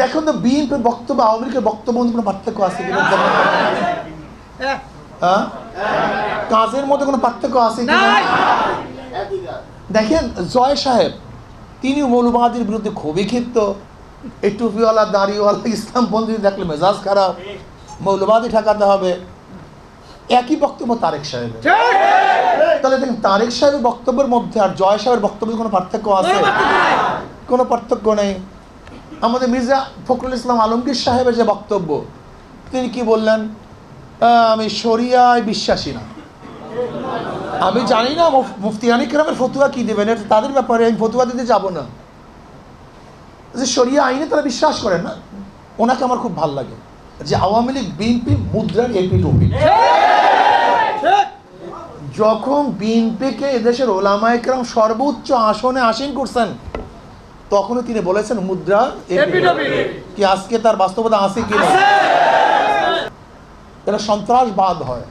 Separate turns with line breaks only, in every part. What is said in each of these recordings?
দেখুন তো বিএনপির বক্তব্য আওয়ামী লীগের বক্তব্য কোনো পার্থক্য আছে কিনা?
হ্যাঁ।
হ্যাঁ? কাজের মধ্যে কোনো পার্থক্য আছে কিনা। দেখেন জয় সাহেব তিনি মৌলবাদীর বিরুদ্ধে খুবই ক্ষিপ্ত এই টুপিওয়ালা দাড়িওয়ালা ইসলাম বন্ধু দেখলে মেজাজ খারাপ। মৌলবাদী ঠেকাতে হবে। একই বক্তব্য তারেক সাহেবের।
ঠিক।
তাহলে দেখেন তারেক সাহেবের বক্তব্যের মধ্যে আর জয় সাহেবের বক্তব্যের কোনো পার্থক্য আছে?
কোনো পার্থক্য নাই।
আমাদের মির্জা ফখরুল ইসলাম আলমগীর সাহেবের যে বক্তব্য, তিনি কি বললেন? আমি শরিয়ায় বিশ্বাসী না। আমি জানি না মুফ- মুফতি আনিকরামের ফতুয়া কি দেবেন, এটা তাদের ব্যাপারে আমি ফতুয়া দিতে যাব না। যে শরিয়া আইনে তারা বিশ্বাস করেন না, ওনাকে আমার খুব ভালো লাগে। যে আওয়ামী লীগ, বিএনপি, মুদ্রার এপি টপি। যখন বিএনপিকে এদেশের ওলামা একরাম সর্বোচ্চ আসনে আসীন করছেন তখনও তিনি বলেছেন মুদ্রা কি আজকে তার বাস্তবতা আছে কি না? এটা সন্ত্রাসবাদ হয়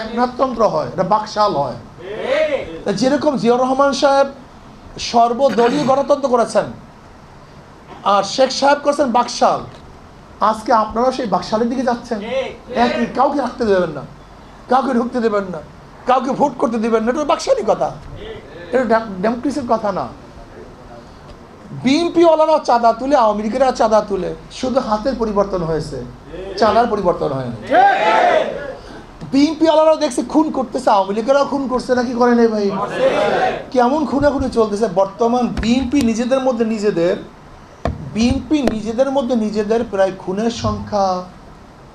একনাথতন্ত্র হয় এটা বাকশাল হয়। যেরকম জিয়াউর রহমান সাহেব সর্বদলীয় গণতন্ত্র করেছেন আর শেখ সাহেব করেছেন বাকশাল আজকে আপনারা সেই বাকশালের দিকে যাচ্ছেন। একই কাউকে রাখতে দেবেন না কাউকে ঢুকতে দেবেন না কাউকে ভোট করতে দেবেন না এটা বাকশালি কথা। এটা ডেমোক্রেসির কথা না। বিএনপি ওয়ালারা চাঁদা তুলে আওয়ামী চাঁদা তুলে, শুধু হাতের পরিবর্তন হয়েছে, চাঁদার পরিবর্তন হয়নি বিএনপি ওয়ালারাও দেখছে খুন করতেছে আওয়ামী লীগেরাও খুন করছে, নাকি করে নেই ভাই? কেমন খুনাখুনি চলতেছে। বর্তমান বিএনপি নিজেদের মধ্যে নিজেদের, বিএনপি নিজেদের মধ্যে নিজেদের প্রায় খুনের সংখ্যা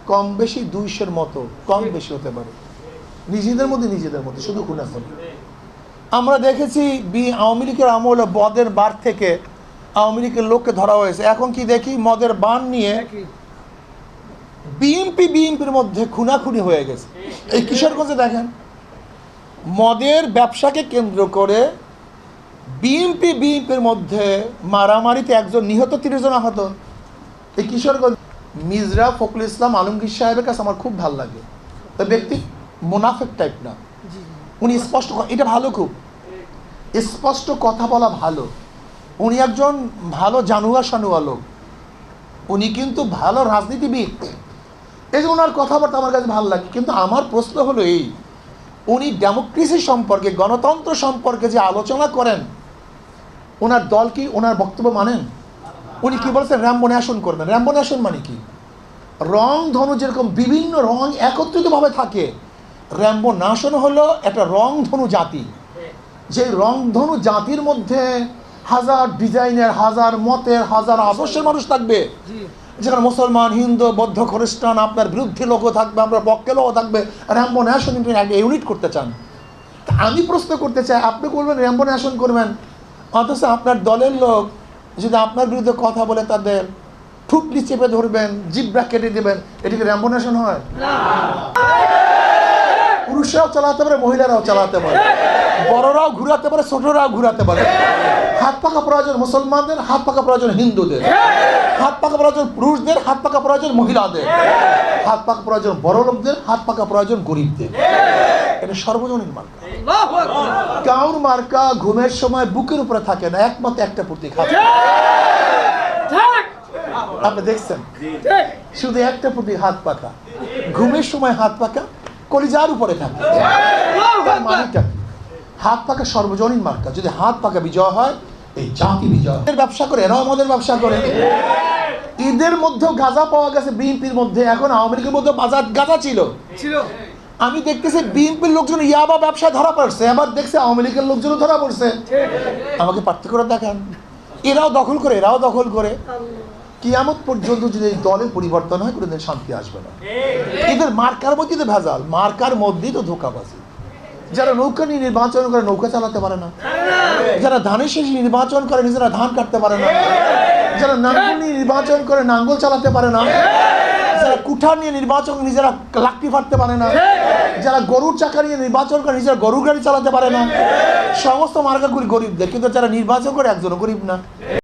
কম বেশি দুইশের মতো, কম বেশি হতে পারে। নিজেদের মধ্যে নিজেদের মধ্যে, শুধু খুনাখুনি আমরা দেখেছি বি আওয়ামী লীগের আমলে বদের বার থেকে আওয়ামী লীগের লোককে ধরা হয়েছে। এখন কি দেখি? মদের বান নিয়ে বিএনপি বিএনপির মধ্যে খুনাখুনি হয়ে গেছে। এই কিশোরগঞ্জে দেখেন। মদের ব্যবসাকে কেন্দ্র করে বিএনপি বিএনপির মধ্যে মারামারিতে একজন নিহত তিরিশ জন আহত। এই কিশোরগঞ্জ মিজরা ফখরুল ইসলাম আলমগীর সাহেবের কাছে আমার খুব ভালো লাগে। তো ব্যক্তি মোনাফেক টাইপ না। উনি স্পষ্ট এটা ভালো খুব। স্পষ্ট কথা বলা ভালো। উনি একজন ভালো জানুয়া সানুয়া লোক। উনি কিন্তু ভালো রাজনীতিবিদ। এই যে ওনার কথাবার্তা আমার কাছে ভালো লাগে, কিন্তু আমার প্রশ্ন হলো এই, উনি ডেমোক্রেসি সম্পর্কে, গণতন্ত্র সম্পর্কে যে আলোচনা করেন, ওনার দল কি ওনার বক্তব্য মানেন? উনি কি বলছেন? র্যাম্বো ন্যাশন করবেন। র্যাম্বো ন্যাশন মানে কি? রং ধনু যেরকম বিভিন্ন রং একত্রিতভাবে থাকে র্যাম্বো নাশন হলো একটা রং ধনু জাতি। যে রংধনু জাতির মধ্যে হাজার ডিজাইনের হাজার মতের হাজার আদর্শের মানুষ থাকবে। যেখানে মুসলমান হিন্দু বৌদ্ধ খ্রিস্টান আপনার বিরুদ্ধে লোকও থাকবে আমরা পক্ষে লোকও থাকবে র্যাম্বো ন্যাশন একটা ইউনিট করতে চান। আমি প্রশ্ন করতে চাই আপনি করবেন র্যাম্বো ন্যাশন করবেন? অথচ আপনার দলের লোক যদি আপনার বিরুদ্ধে কথা বলে তাদের ঠুটলি চেপে ধরবেন জিব্রা কেটে দেবেন এটিকে র্যাম্বো ন্যাশন হয়? পুরুষরাও চালাতে পারে মহিলারাও চালাতে পারে। বড়রাও ঘুরাতে পারে ছোটরাও ঘুরাতে পারে। হাত পাকা প্রয়োজন মুসলমানদের হাত পাকা প্রয়োজন হিন্দুদের। হাত পাকা প্রয়োজন পুরুষদের হাত পাকা প্রয়োজন মহিলাদের। হাত পাকা প্রয়োজন বড় লোকদের হাত পাকা প্রয়োজন গরিবদের। এটা সর্বজনীন মার্কা। কাউর মার্কা ঘুমের সময় বুকের উপরে থাকে না একমাত্র একটা প্রতীক হাত। আপনি দেখছেন? শুধু একটা প্রতীক হাত পাকা। ঘুমের সময় হাত পাকা কলিজার উপরে থাকে। মানেটা? হাত পাকা সর্বজনীন মার্কা। যদি হাত পাকা বিজয় হয় এই জাতি বিজয় ব্যবসা করে এরাও আমাদের ব্যবসা করে। ঈদের মধ্যেও গাঁজা পাওয়া গেছে বিএনপির মধ্যে এখন আওয়ামী লীগের মধ্যে বাজার গাঁজা ছিল।
ছিল।
আমি দেখতেছি বিএনপির লোকজন ইয়াবা ব্যবসা ধরা পড়ছে আবার দেখছে আওয়ামী লীগের লোকজনও ধরা পড়ছে। আমাকে পার্থক্য দেখান। এরাও দখল করে এরাও দখল করে। কিয়ামত পর্যন্ত যদি এই দলের পরিবর্তন হয় কোনোদিন শান্তি আসবে না। এদের মার্কার মধ্যে তো ভেজাল মার্কার মধ্যেই তো ধোকাবাজি। যারা নৌকা নিয়ে নির্বাচন করে, নৌকা চালাতে পারে না। যারা ধানের শেষ নির্বাচন করে, নিজেরা ধান কাটতে পারে না। যারা নাঙ্গল নিয়ে নির্বাচন করে, নাঙ্গল চালাতে পারে না। যারা কুঠার নিয়ে নির্বাচন নিজেরা লাকড়ি ফাটতে পারে না। যারা গরুর চাকা নিয়ে নির্বাচন করে, নিজেরা গরুর গাড়ি চালাতে পারে না। সমস্ত মার্কাগুলি গরিবদের, কিন্তু যারা নির্বাচন করে, একজনও গরিব না।